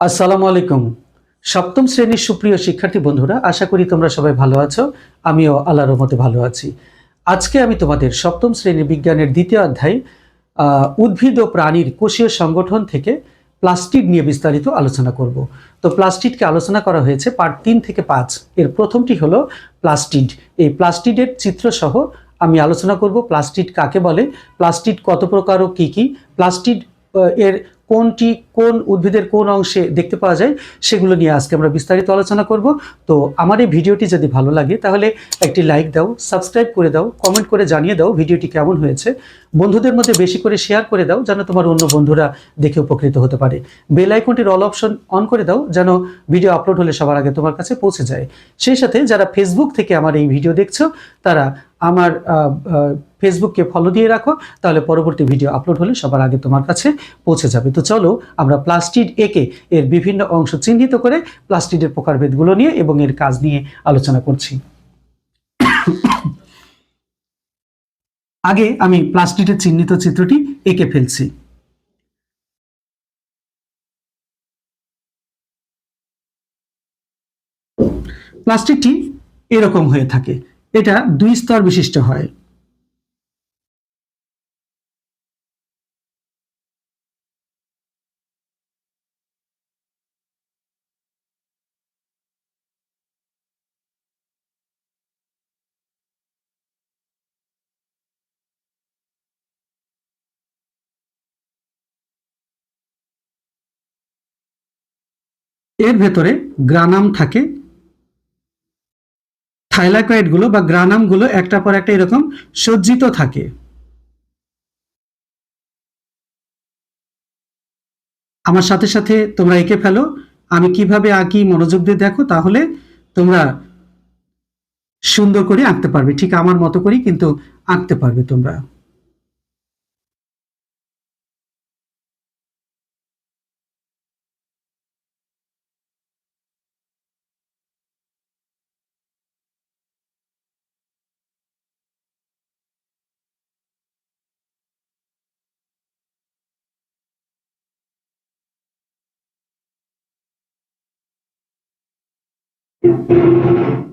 আসসালামু আলাইকুম। সপ্তম শ্রেণির সুপ্রিয় শিক্ষার্থী বন্ধুরা, আশা করি তোমরা সবাই ভালো আছো। আমিও আল্লাহর রহমতে ভালো আছি। আজকে আমি তোমাদের সপ্তম শ্রেণির বিজ্ঞানের দ্বিতীয় অধ্যায় উদ্ভিদ ও প্রাণীর কোষীয় সংগঠন থেকে প্লাস্টিড নিয়ে বিস্তারিত আলোচনা করব। তো প্লাস্টিডকে আলোচনা করা হয়েছে পার্ট তিন থেকে পাঁচ। এর প্রথমটি হলো প্লাস্টিড। এই প্লাস্টিডের চিত্রসহ আমি আলোচনা করব প্লাস্টিড কাকে বলে, প্লাস্টিড কত প্রকার ও কী কী। প্লাস্টিড এর কোনটি, কোন উদ্ভিদের কোন অংশে দেখতে পাওয়া যায় সেগুলো নিয়ে আজকে আমরা বিস্তারিত আলোচনা করব। তো আমার এই ভিডিওটি যদি ভালো লাগে তাহলে একটি লাইক দাও, সাবস্ক্রাইব করে দাও, কমেন্ট করে জানিয়ে দাও ভিডিওটি কেমন হয়েছে। বন্ধুদের মধ্যে বেশি করে শেয়ার করে দাও যেন তোমার অন্য বন্ধুরা দেখে উপকৃত হতে পারে। বেল আইকনটির অল অপশন অন করে দাও যেন ভিডিও আপলোড হলে সবার আগে তোমার কাছে পৌঁছে যায়। সেই সাথে যারা ফেসবুক থেকে আমার এই ভিডিও দেখছ, তারা আমার ফেসবুককে ফলো দিয়ে রাখো, তাহলে পরবর্তী ভিডিও আপলোড হলে সবার আগে তোমার কাছে পৌঁছে যাবে। তো চলো, আমরা প্লাস্টিড একে এর বিভিন্ন অংশ চিহ্নিত করে প্লাস্টিডের প্রকারভেদগুলো নিয়ে এবং এর কাজ নিয়ে আলোচনা করছি। আগে আমি প্লাস্টিডের চিহ্নিত চিত্রটি এঁকে ফেলছি। প্লাস্টিকটি এরকম হয়ে থাকে। এটা দুই স্তর বিশিষ্ট হয়। এর ভেতরে গ্রানাম থাকে থাইলাকয়েডগুলো বা গ্রানামগুলো একটা পর একটা এরকম সজ্জিত থাকে। আমার সাথে সাথে তোমরা এঁকে ফেলো। আমি কীভাবে আঁকি মনোযোগ দিয়ে দেখো, তাহলে তোমরা সুন্দর করে আঁকতে পারবে। ঠিক আমার মতো করেই কিন্তু আঁকতে পারবে তোমরা। うん。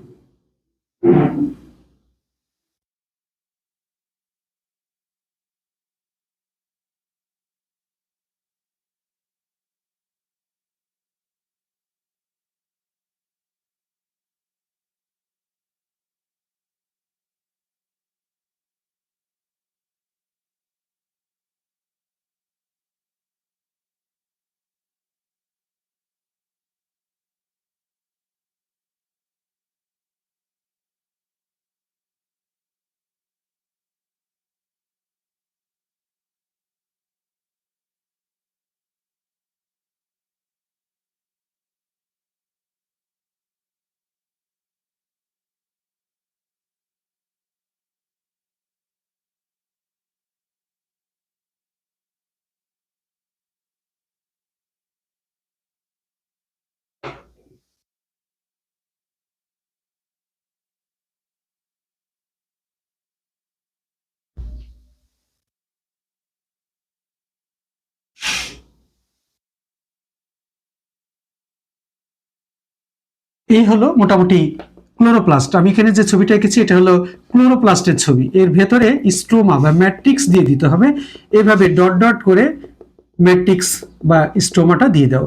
এই হলো মোটামুটি ক্লোরোপ্লাস্ট। আমি এখানে যে ছবিটা এঁকেছি, এটা হলো ক্লোরোপ্লাস্টের ছবি। এর ভেতরে স্ট্রোমা বা ম্যাট্রিক্স দিয়ে দিতে হবে। এভাবে ডট ডট করে ম্যাট্রিক্স বা স্ট্রোমাটা দিয়ে দাও।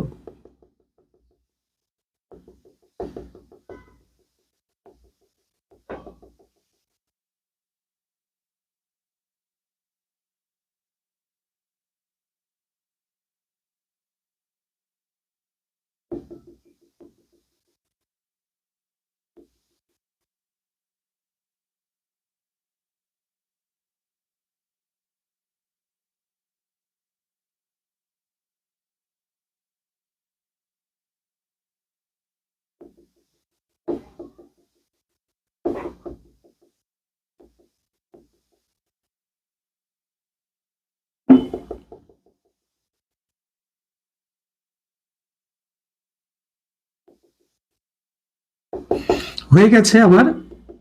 হয়ে গেছে আমার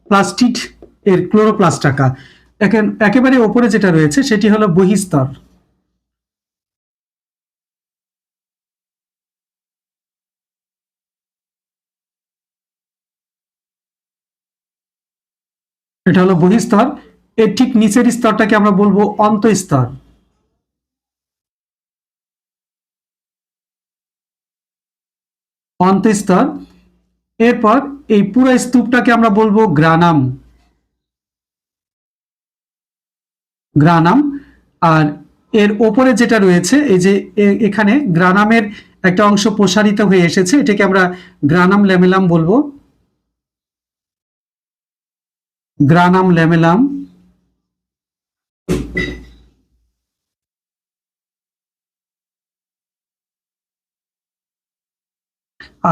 প্লাস্টিড এর ক্লোরোপ্লাস্টাকা এখন একেবারে ওপরে যেটা রয়েছে, সেটি হলো বহিস্তর। এটা হলো বহিস্তর। এর ঠিক নিচের স্তরটাকে আমরা বলব অন্তঃস্তর। অন্তঃস্তর এরপর এই পুরো স্তূপটাকে আমরা বলব গ্রানাম। গ্রানাম, আর এর ওপরে যেটা রয়েছে, এই যে এখানে গ্রানামের একটা অংশ প্রসারিত হয়ে এসেছে, এটাকে আমরা গ্রানাম ল্যামেলাম বলব। গ্রানাম ল্যামেলাম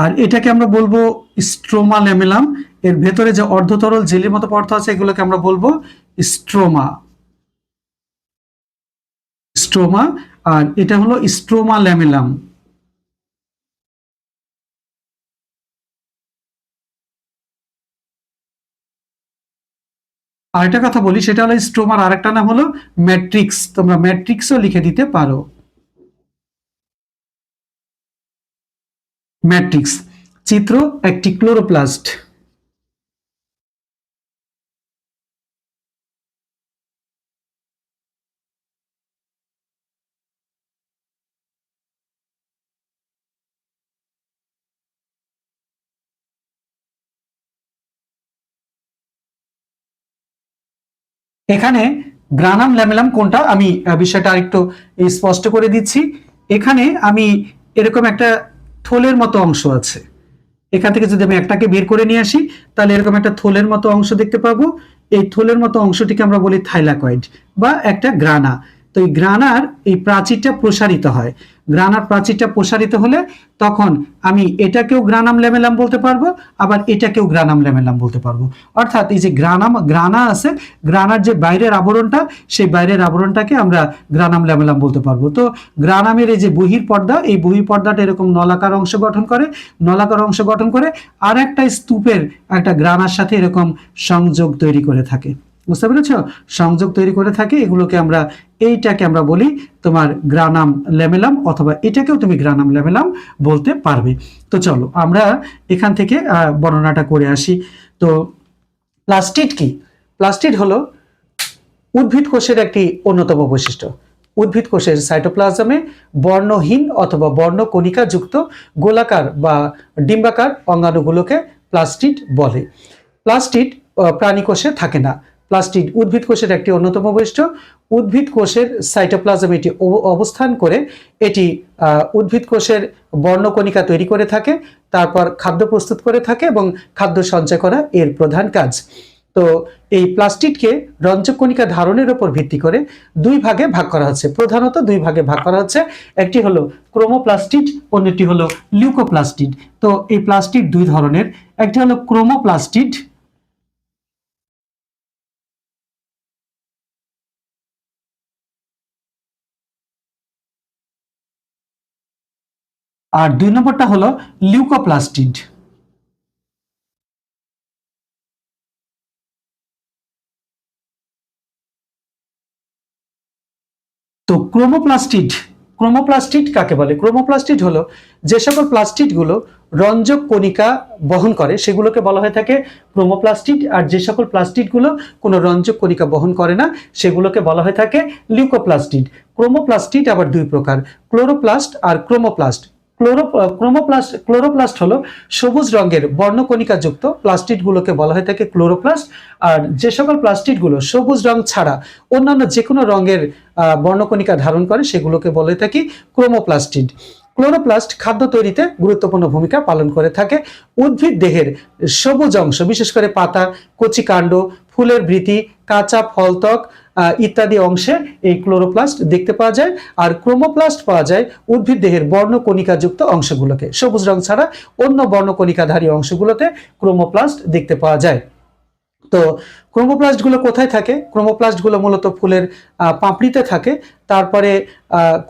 আর এটাকে আমরা বলব স্ট্রোমা ল্যামেলাম। এর ভেতরে যে অর্ধতরল জেলির মতো পদার্থ আছে, এগুলোকে আমরা বলব স্ট্রোমা। স্ট্রোমা, আর এটা হলো স্ট্রোমা ল্যামেলাম। আরেকটা কথা বলি, সেটা হলো স্ট্রোমার আরেকটা নাম হলো ম্যাট্রিক্স। তোমরা ম্যাট্রিক্সও লিখে দিতে পারো। ম্যাট্রিক্স। চিত্র, একটি ক্লোরোপ্লাস্ট। এখানে গ্রানাম ল্যামেলাম কোনটা? আমি বিষয়টা আরেকটু স্পষ্ট করে দিচ্ছি। এখানে আমি এরকম একটা থলের মতো অংশ আছে। এখান থেকে যদি আমি একটাকে বের করে নিয়ে আসি, তাহলে এরকম একটা থলের মতো অংশ দেখতে পাবো। এই থলের মতো অংশটিকে আমরা বলি থাইলাকয়েড বা একটা গ্রানা। তো এই গ্রানার এই প্রাচীরটা প্রসারিত হয়। গ্রানার প্রাচীরটা প্রসারিত হলে তখন আমি এটাকেও গ্রানাম ল্যামেলাম বলতে পারব, আবার এটাকেও গ্রানাম ল্যামেলাম বলতে পারব। অর্থাৎ এই যে গ্রানাম গ্রানা আছে গ্রানার যে বাইরের আবরণটা, সেই বাইরের আবরণটাকে আমরা গ্রানাম ল্যামেলাম বলতে পারব। তো গ্রানামের এই যে বহির পর্দা, এই বহির পর্দাটা এরকম নলাকার অংশ গঠন করে, নলাকার অংশ গঠন করে আর একটা স্তূপের একটা গ্রানার সাথে এরকম সংযোগ তৈরি করে থাকে। বুঝতে পেরেছ? সংযোগ তৈরি করে থাকে, এগুলোকে আমরা এইটাকে আমরা বলি তোমার গ্রানাম ল্যামেলাম অথবা এটাকেও তুমি গ্রানাম ল্যামেলাম বলতে পারবে। তো চলো, আমরা এখান থেকে বর্ণনাটা করে আসি। তো প্লাস্টিড কি? প্লাস্টিড হলো উদ্ভিদ কোষের একটি অন্যতম বৈশিষ্ট্য। উদ্ভিদ কোষের সাইটোপ্লাজমে বর্ণহীন অথবা বর্ণকণিকা যুক্ত গোলাকার বা ডিম্বাকার অঙ্গাণুগুলোকে প্লাস্টিড বলে। প্লাস্টিড প্রাণী কোষে থাকে না। প্লাস্টিড উদ্ভিদ কোষের একটি অন্যতম বৈশিষ্ট্য। উদ্ভিদ কোষের সাইটোপ্লাজমে এটি অব- অবস্থান করে, এটি উদ্ভিদ কোষের বর্ণকণিকা তৈরি করে থাকে, তারপর খাদ্য প্রস্তুত করে থাকে এবং খাদ্য সঞ্চয় করা এর প্রধান কাজ। তো এই প্লাস্টিককে রঞ্জক কণিকা ধারণের উপর ভিত্তি করে দুই ভাগে ভাগ করা হচ্ছে। প্রধানত দুই ভাগে ভাগ করা হচ্ছে, একটি হলো ক্রোমোপ্লাস্টিড, অন্যটি হলো লিউকোপ্লাস্টিড। তো এই প্লাস্টিড দুই ধরনের, একটি হলো ক্রোমোপ্লাস্টিড আর দুই নম্বরটা হলো লিউকোপ্লাস্টিড তো ক্রোমোপ্লাস্টিড ক্রোমোপ্লাস্টিড কাকে বলে? ক্রোমোপ্লাস্টিড হলো যে সকল প্লাস্টিডগুলো রঞ্জক কণিকা বহন করে, সেগুলোকে বলা হয়ে থাকে ক্রোমোপ্লাস্টিড, আর যে সকল প্লাস্টিডগুলো কোনো রঞ্জক কণিকা বহন করে না, সেগুলোকে বলা হয়ে থাকে লিউকোপ্লাস্টিড ক্রোমোপ্লাস্টিড আবার দুই প্রকার, ক্লোরোপ্লাস্ট আর ক্রোমোপ্লাস্ট। ক্লোরো ক্রোমোপ্লাস্ট ক্লোরোপ্লাস্ট হলো সবুজ রঙের বর্ণকণিকা যুক্ত প্লাস্টিডগুলোকে বলা হয়ে থাকে ক্লোরোপ্লাস্ট। আর যে সকল প্লাস্টিডগুলো সবুজ রং ছাড়া অন্যান্য যে কোনো রঙের বর্ণকণিকা ধারণ করে, সেগুলোকে বলে থাকি ক্রোমোপ্লাস্টিড। ক্লোরোপ্লাস্ট খাদ্য তৈরিতে গুরুত্বপূর্ণ ভূমিকা পালন করে থাকে উদ্ভিদ দেহের সবুজ অংশ, বিশেষ করে পাতা, কচি কাণ্ড ফুলের ভৃতি কাঁচা ফলত্বক আহ, ইত্যাদি অংশে এই ক্লোরোপ্লাস্ট দেখতে পাওয়া যায়। আর ক্রোমোপ্লাস্ট পাওয়া যায় উদ্ভিদ দেহের বর্ণকণিকাযুক্ত অংশগুলোকে। সবুজ রং ছাড়া অন্য বর্ণকণিকাধারী অংশগুলোতে ক্রোমোপ্লাস্ট দেখতে পাওয়া যায়। তো ক্রোমোপ্লাস্টগুলো কোথায় থাকে? ক্রোমোপ্লাস্টগুলো মূলত ফুলের পাপড়িতে থাকে। তারপরে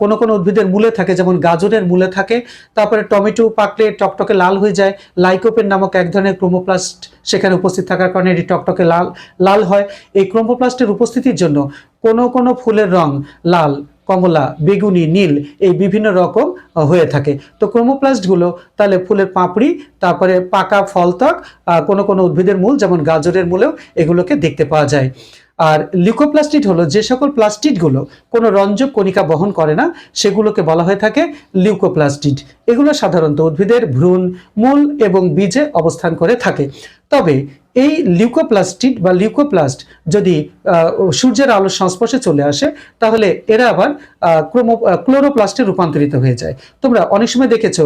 কোনো কোনো উদ্ভিদের মূলে থাকে, যেমন গাজরের মূলে থাকে। তারপরে টমেটো পাকলে টকটকে লাল হয়ে যায়। লাইকোপেন নামক এক ধরনের ক্রোমোপ্লাস্ট সেখানে উপস্থিত থাকার কারণে এটি টকটকে লাল লাল হয়। এই ক্রোমোপ্লাস্টের উপস্থিতির জন্য কোনো কোনো ফুলের রং লাল কমলা বেগুনি নীল এই বিভিন্ন রকম হয়ে থাকে। তো ক্রোমোপ্লাস্টগুলো তাহলে ফুলের পাপড়ি তারপরে পাকা ফলত্বক আহ, কোনো কোনো উদ্ভিদের মূল যেমন গাজরের মূলেও এগুলোকে দেখতে পাওয়া যায়। আর লিউকোপ্লাস্টিড হলো যে সকল প্লাস্টিডগুলো কোনো রঞ্জক কণিকা বহন করে না সেগুলোকে বলা হয়ে থাকে লিউকোপ্লাস্টিড। এগুলো সাধারণত উদ্ভিদের ভ্রূণ মূল এবং বীজে অবস্থান করে থাকে। তবে এই লিউকোপ্লাস্টিড বা লিউকোপ্লাস্ট যদি সূর্যের আলোর সংস্পর্শে চলে আসে, তাহলে এরা আবার ক্রোমো ক্লোরোপ্লাস্টে রূপান্তরিত হয়ে যায়। তোমরা অনেক সময় দেখেছ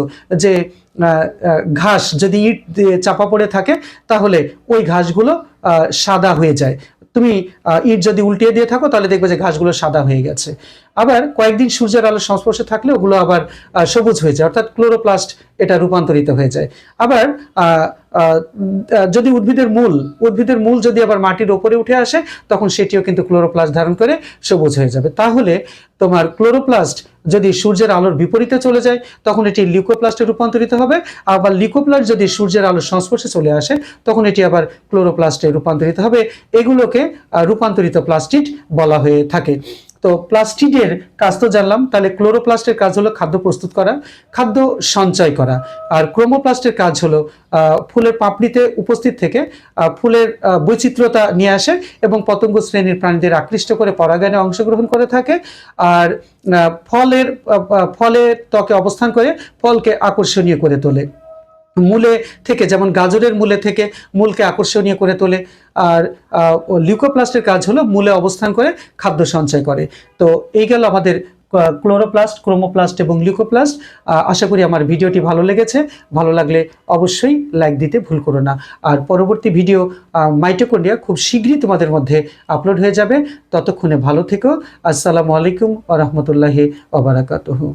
যে ঘাস যদি ইট দিয়ে চাপা পড়ে থাকে, তাহলে ওই ঘাসগুলো সাদা হয়ে যায়। তুমি ইট যদি উল্টিয়ে দিয়ে থাকো, তাহলে দেখবে যে ঘাসগুলো সাদা হয়ে গেছে। আবার কয়েকদিন সূর্যের আলোর সংস্পর্শে থাকলে ওগুলো আবার সবুজ হয়ে যায়, অর্থাৎ ক্লোরোপ্লাস্ট এটা রূপান্তরিত হয়ে যায়। আবার যদি উদ্ভিদের মূল উদ্ভিদের মূল যদি আবার মাটির ওপরে উঠে আসে, তখন সেটিও কিন্তু ক্লোরোপ্লাস্ট ধারণ করে সবুজ হয়ে যাবে। তাহলে তোমার ক্লোরোপ্লাস্ট যদি সূর্যের আলোর বিপরীতে চলে যায়, তখন এটি লিকোপ্লাস্টে রূপান্তরিত হবে। আবার লিকোপ্লাস্ট যদি সূর্যের আলোর সংস্পর্শে চলে আসে, তখন এটি আবার ক্লোরোপ্লাস্টে রূপান্তরিত হবে। এগুলোকে রূপান্তরিত প্লাস্টিড বলা হয়ে থাকে। তো প্লাস্টিডের কাজ তো জানলাম, তাহলে ক্লোরোপ্লাস্টের কাজ হলো খাদ্য প্রস্তুত করা, খাদ্য সঞ্চয় করা। আর ক্রোমোপ্লাস্টের কাজ হলো ফুলের পাপড়িতে উপস্থিত থেকে ফুলের বৈচিত্র্যতা নিয়ে আসে এবং পতঙ্গ শ্রেণির প্রাণীদের আকৃষ্ট করে পরাগায়নে অংশগ্রহণ করে থাকে। আর ফলের ফলের ত্বকে অবস্থান করে ফলকে আকর্ষণীয় করে তোলে। মূলে থেকে, যেমন গাজরের মূলে থেকে মূলকে আকর্ষণীয় করে তোলে, আর লিউকোপ্লাস্টের কাজ হলো মূলে অবস্থান করে খাদ্য সঞ্চয় করে। তো এই গেল আমাদের ক্লোরোপ্লাস্ট ক্রোমোপ্লাস্ট এবং লিউকোপ্লাস্ট আশা করি আমার ভিডিওটি ভালো লেগেছে। ভালো লাগলে অবশ্যই লাইক দিতে ভুল করো না। আর পরবর্তী ভিডিও মাইটোকন্ডিয়া খুব শীঘ্রই তোমাদের মধ্যে আপলোড হয়ে যাবে। ততক্ষণে ভালো থেকো। আসসালামু আলাইকুম আ রহমতুল্লাহি ওবরাকাতুহু